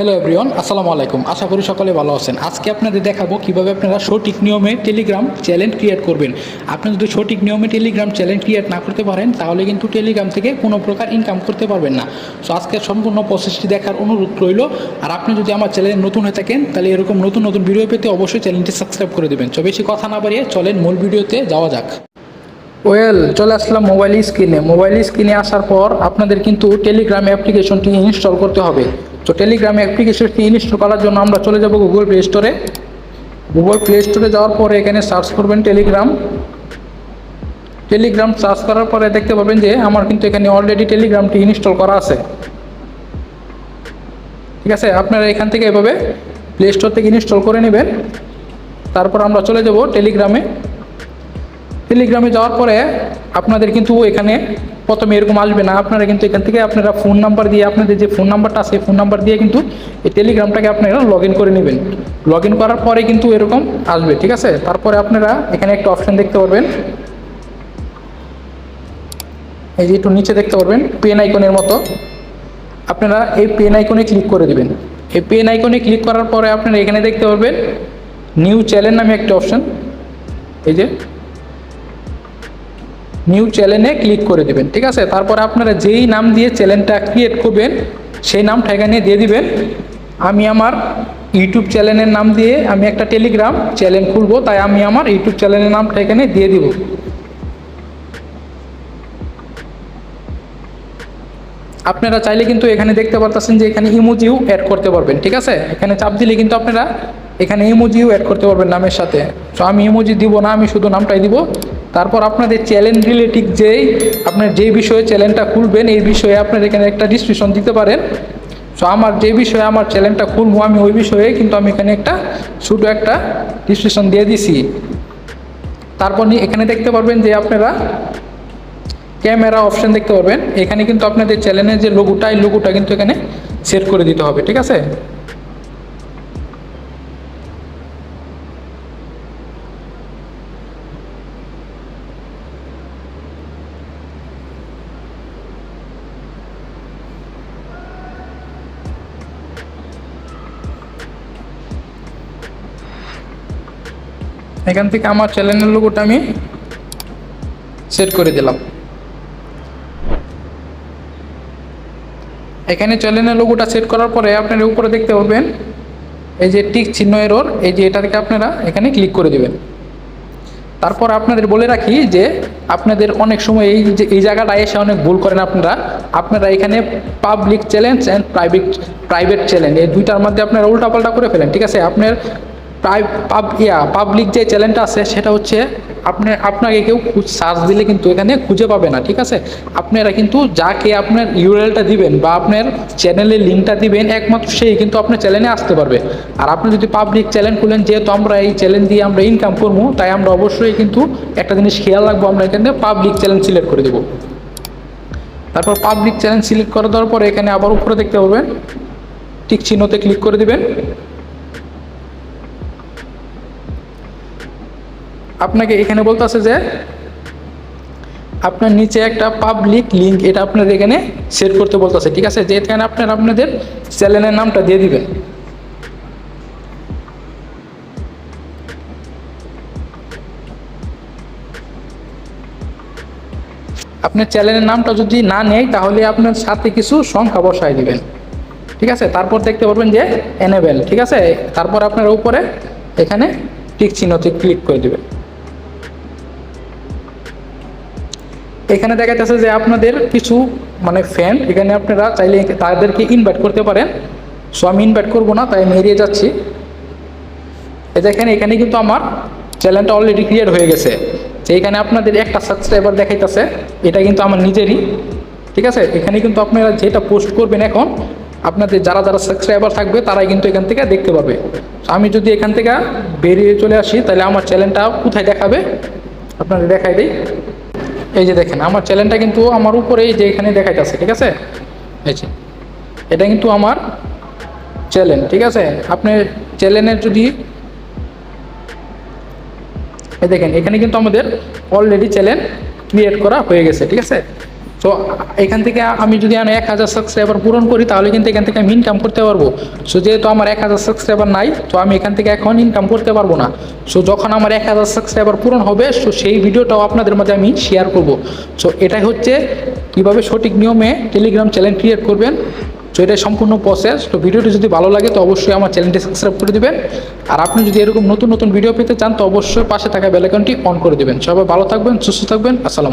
Hello everyone আসসালামু আলাইকুম। আশা করি সকলে ভালো আছেন। আজকে আপনাদের দেখাবো কীভাবে আপনারা সঠিক নিয়মে টেলিগ্রাম চ্যালেঞ্জ ক্রিয়েট করবেন। আপনি যদি সঠিক নিয়মে টেলিগ্রাম চ্যালেঞ্জ ক্রিয়েট না করতে পারেন, তাহলে কিন্তু টেলিগ্রাম থেকে কোনো প্রকার ইনকাম করতে পারবেন না। সো আজকে সম্পূর্ণ প্রসেসটি দেখার অনুরোধ রইল। আর আপনি যদি আমার চ্যানেলে নতুন হয়ে থাকেন, তাহলে এরকম নতুন নতুন ভিডিও পেতে অবশ্যই চ্যানেলটি সাবস্ক্রাইব করে দেবেন। তো বেশি কথা না বাড়িয়ে চলেন মূল ভিডিওতে যাওয়া যাক। ওয়েল চলে আসলাম মোবাইল স্ক্রিনে মোবাইল স্ক্রিনে আসার পর আপনাদের কিন্তু টেলিগ্রাম অ্যাপ্লিকেশনটি ইনস্টল করতে হবে। তো টেলিগ্রাম অ্যাপ্লিকেশনটি ইনস্টল করার জন্য আমরা চলে যাব গুগল প্লে স্টোরে গুগল প্লে স্টোরে যাওয়ার পরে এখানে সার্চ করবেন টেলিগ্রাম টেলিগ্রাম সার্চ করার পরে দেখতে পাবেন যে আমার কিন্তু এখানে অলরেডি টেলিগ্রামটি ইনস্টল করা আছে। ঠিক আছে, আপনারা এখান থেকে এভাবে প্লে স্টোর থেকে ইনস্টল করে নেবেন। তারপর আমরা চলে যাব টেলিগ্রামে টেলিগ্রামে যাওয়ার পরে আপনাদের কিন্তু এখানে প্রথমে এরকম আসবে না। আপনারা কিন্তু এখান থেকে আপনারা ফোন নাম্বার দিয়ে আপনাদের যে ফোন নাম্বারটা আছে ফোন নাম্বার দিয়ে কিন্তু এই টেলিগ্রামটাকে আপনারা লগ করে নেবেন। লগ করার পরে কিন্তু এরকম আসবে, ঠিক আছে? তারপরে আপনারা এখানে একটা অপশন দেখতে পারবেন। এই যে একটু নিচে দেখতে পারবেন পেন আইকনের মতো। আপনারা এই পেন আইকনে ক্লিক করে দিবেন। এই পেন আইকনে ক্লিক করার পরে আপনারা এখানে দেখতে পারবেন নিউ চ্যানেল নামে একটা অপশন এই যে নিউ চ্যানেলে ক্লিক করে দেবেন, ঠিক আছে? তারপরে আপনারা যেই নাম দিয়ে চ্যানেলটা ক্রিয়েট করবেন, সেই নামটা এখানে দিয়ে দিবেন। আমি আমার ইউটিউব চ্যানেলের নাম দিয়ে আমি একটা টেলিগ্রাম চ্যানেল খুলবো, তাই আমি আমার ইউটিউব চ্যানেলের নামটা এখানে দিয়ে দিব। আপনারা চাইলে কিন্তু এখানে দেখতে পারতেছেন যে এখানে ইমোজিও অ্যাড করতে পারবেন, ঠিক আছে? এখানে চাপ দিলে কিন্তু আপনারা এখানে ইমোজিও অ্যাড করতে পারবেন নামের সাথে। তো আমি ইমোজি দিব না, আমি শুধু নামটাই দিব। তারপর আপনাদের চ্যালেঞ্জ রিলেটিভ যেই, আপনার যেই বিষয়ে চ্যানেলটা খুলবেন, এই বিষয়ে আপনার এখানে একটা ডিসক্রিপশন দিতে পারেন। সো আমার যে বিষয়ে আমার চ্যানেলটা খুলবো, আমি ওই বিষয়ে কিন্তু আমি এখানে একটা ছোটো একটা ডিসক্রিপশন দিয়ে দিছি। তারপর এখানে দেখতে পারবেন যে আপনারা ক্যামেরা অপশান দেখতে পারবেন। এখানে কিন্তু আপনাদের চ্যানেলের যে লোগোটা এই লোগোটা কিন্তু এখানে সেট করে দিতে হবে, ঠিক আছে? এখান থেকে আমার চ্যানেলের লোগোটা আমি সেট করে দিলাম। এখানে চ্যানেলের লোগোটা সেট করার পরে আপনারা উপরে দেখতে পারবেন এই যে টিক চিহ্ন এরর এই যে এটাকে আপনারা এখানে ক্লিক করে দেবেন। তারপর আপনাদের বলে রাখি যে আপনাদের অনেক সময় এই যে, এই জায়গাটা এসে অনেক ভুল করেন আপনারা। আপনারা এখানে public challenge and private private challenge এই দুইটার মধ্যে আপনারা উল্টাপাল্টা করে ফেলেন, ঠিক আছে? আপনার পাব, ইয়া পাবলিক যে চ্যানেলটা আছে, সেটা হচ্ছে আপনি, আপনাকে কেউ সার্চ দিলে কিন্তু এখানে খুঁজে পাবে না, ঠিক আছে? আপনারা কিন্তু যাকে আপনার ইউআরএলটা দিবেন বা আপনার চ্যানেলের লিঙ্কটা দিবেন, একমাত্র সেই কিন্তু আপনার চ্যানেলে আসতে পারবে। আর আপনি যদি পাবলিক চ্যানেল খুলেন, যেহেতু আমরা এই চ্যানেল দিয়ে আমরা ইনকাম করব, তাই আমরা অবশ্যই কিন্তু একটা জিনিস খেয়াল রাখব, আমরা এখানে পাবলিক চ্যানেল সিলেক্ট করে দেবো। তারপর পাবলিক চ্যানেল সিলেক্ট করে দেওয়ার পরে এখানে আবার উপরে দেখতে পাবেন ঠিক চিহ্নতে ক্লিক করে দিবেন। আপনাকে এখানে বলতেছে যে আপনার নিচে একটা পাবলিক লিঙ্ক এটা আপনার এখানে সেট করতে বলতেছে, ঠিক আছে? যে এখানে আপনার আপনাদের চ্যানেলের নামটা দিয়ে দিবেন। আপনার চ্যানেলের নামটা যদি না নেয়, তাহলে আপনার সাথে কিছু সংখ্যা বসায় দিবেন। ঠিক আছে? তারপর দেখতে পারবেন যে এনেবেল ঠিক আছে? তারপর আপনার উপরে এখানে টিক চিহ্নতে ক্লিক করে দিবেন। এখানে দেখা যাচ্ছে যে আপনাদের কিছু মানে ফ্যান এখানে আপনারা চাইলে তাদেরকে ইনভাইট করতে পারেন। সো আমি ইনভাইট করব না, তাই আমি এড়িয়ে যাচ্ছি। এই দেখেন এখানে কিন্তু আমার চ্যানেলটা অলরেডি ক্রিয়েট হয়ে গেছে। যে এখানে আপনাদের একটা সাবস্ক্রাইবার দেখাইতেছে, এটা কিন্তু আমার নিজেরই। ঠিক আছে? এখানে কিন্তু আপনারা যেটা পোস্ট করবেন এখন, আপনাদের যারা যারা সাবস্ক্রাইবার থাকবে, তারাই কিন্তু এখান থেকে দেখতে পাবে। আমি যদি এখান থেকে বেরিয়ে চলে আসি, তাহলে আমার চ্যানেলটা কোথায় দেখাবে? আপনাদের দেখাই দিই। এই যে দেখেন, আমার চ্যানেলটা কিন্তু আমার উপরে এই যে এখানে দেখাইতেছে, ঠিক আছে? এই যে, এটা কিন্তু আমার চ্যানেল ঠিক আছে? আপনি চ্যানেলের যদি এই দেখেন, এখানে কিন্তু আমাদের অলরেডি চ্যানেল ক্রিয়েট করা হয়ে গেছে, ঠিক আছে? তো এখান থেকে আমি যদি আমি এক হাজার সাবস্ক্রাইবার পূরণ করি, তাহলে কিন্তু এখান থেকে আমি ইনকাম করতে পারব। সো যেহেতু আমার এক হাজার সাবস্ক্রাইবার নাই, তো আমি এখান থেকে এখন ইনকাম করতে পারব না। সো যখন আমার এক হাজার সাবস্ক্রাইবার পূরণ হবে সো সেই ভিডিওটাও আপনাদের মাঝে আমি শেয়ার করব। সো এটাই হচ্ছে কীভাবে সঠিক নিয়মে টেলিগ্রাম চ্যানেল ক্রিয়েট করবেন। সো এটাই সম্পূর্ণ প্রসেস তো ভিডিওটি যদি ভালো লাগে, তো অবশ্যই আমার চ্যানেলটি সাবস্ক্রাইব করে দেবেন। আর আপনি যদি এরকম নতুন নতুন ভিডিও পেতে চান, তো অবশ্যই পাশে থাকা বেলাইকনটি অন করে দেবেন। সবাই ভালো থাকবেন, সুস্থ থাকবেন। আসসালাম